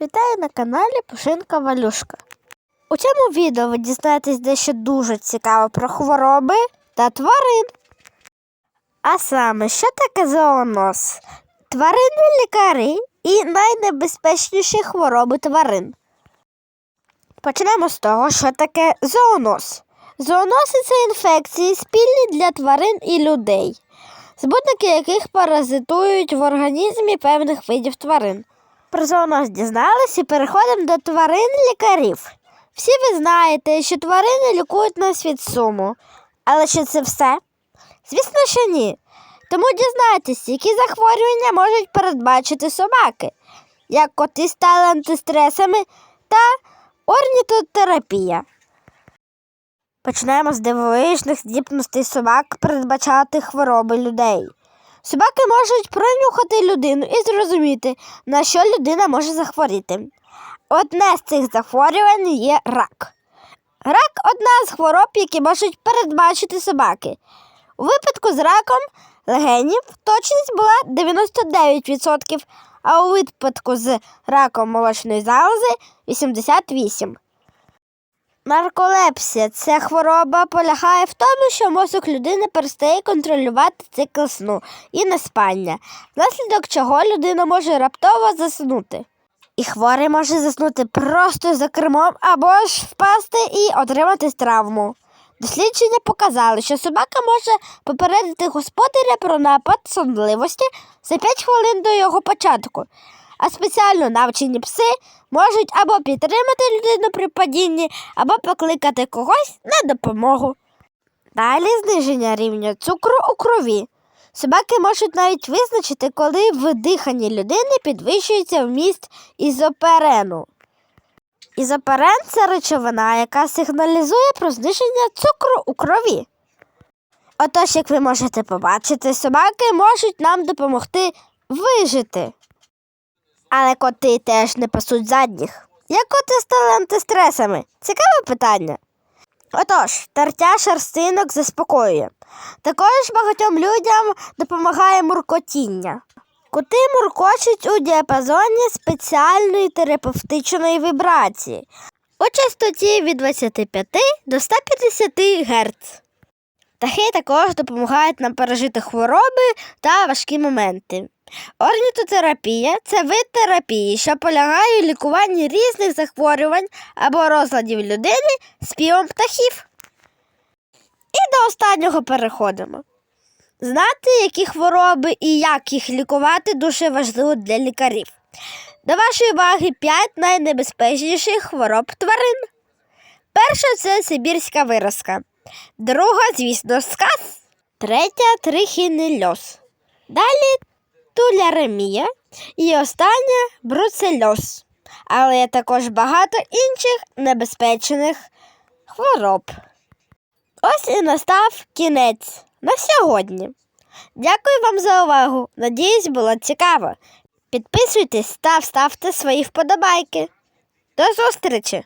Вітаю на каналі Пушинка Валюшка. У цьому відео ви дізнаєтесь дещо дуже цікаве про хвороби та тварин. А саме, що таке зооноз? Тваринні лікарі і найнебезпечніші хвороби тварин. Почнемо з того, що таке зооноз. Зоонози це інфекції спільні для тварин і людей, збутники яких паразитують в організмі певних видів тварин. Про зооноз дізналися і переходимо до тварин лікарів. Всі ви знаєте, що тварини лікують нас від суму. Але чи це все? Звісно, що ні. Тому дізнайтесь, які захворювання можуть передбачити собаки, як коти стали антистресами та орнітотерапія. Почнемо з дивовижних здібностей собак передбачати хвороби людей. Собаки можуть пронюхати людину і зрозуміти, на що людина може захворіти. Одне з цих захворювань є рак. Рак одна з хвороб, які можуть передбачити собаки. У випадку з раком легенів точність була 99%, а у випадку з раком молочної залози 88%. Нарколепсія це хвороба полягає в тому, що мозок людини перестає контролювати цикл сну і неспання, внаслідок чого людина може раптово заснути. І хворий може заснути просто за кермом або ж впасти і отримати травму. Дослідження показали, що собака може попередити господаря про напад сонливості за 5 хвилин до його початку, а спеціально навчені пси можуть або підтримати людину при падінні, або покликати когось на допомогу. Далі зниження рівня цукру у крові. Собаки можуть навіть визначити, коли в диханні людини підвищується вміст ізоперену. Ізоперен це речовина, яка сигналізує про зниження цукру у крові. Отож, як ви можете побачити, собаки можуть нам допомогти вижити. Але коти теж не пасуть задніх. Як коти стали антистресами? Цікаве питання. Отож, тертя шерстинок заспокоює. Також багатьом людям допомагає муркотіння. Коти муркочуть у діапазоні спеціальної терапевтичної вібрації у частоті від 25 до 150 Гц. Птахи також допомагають нам пережити хвороби та важкі моменти. Орнітотерапія це вид терапії, що полягає у лікуванні різних захворювань або розладів людини співом птахів. І до останнього переходимо. Знати, які хвороби і як їх лікувати, дуже важливо для лікарів. До вашої уваги 5 найнебезпечніших хвороб тварин. Перша це сибірська виразка. Друга, звісно, сказ. Третя трихінельоз. Далі туляремія і остання бруцельоз. Але є також багато інших небезпечних хвороб. Ось і настав кінець на сьогодні. Дякую вам за увагу. Надіюсь, було цікаво. Підписуйтесь та ставте свої вподобайки. До зустрічі!